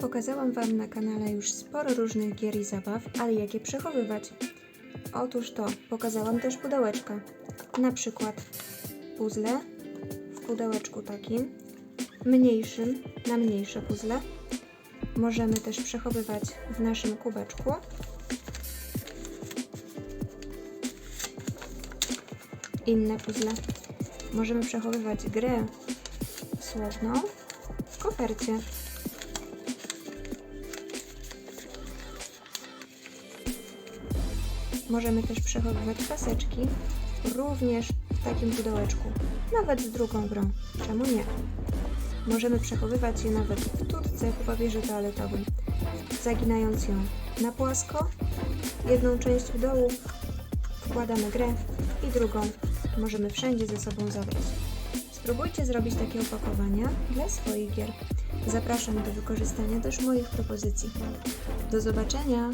Pokazałam Wam na kanale już sporo różnych gier i zabaw, ale jak je przechowywać? Otóż to, pokazałam też pudełeczka. Na przykład puzzle w pudełeczku takim, mniejszym na mniejsze puzzle. Możemy też przechowywać w naszym kubeczku. Inne puzzle. Możemy przechowywać grę słowną w kopercie. Możemy też przechowywać paseczki również w takim pudełeczku, nawet z drugą grą. Czemu nie? Możemy przechowywać je nawet w tutce po papierze toaletowym, zaginając ją na płasko. Jedną część w dołu wkładamy grę i drugą możemy wszędzie ze sobą zabrać. Spróbujcie zrobić takie opakowania dla swoich gier. Zapraszam do wykorzystania też moich propozycji. Do zobaczenia!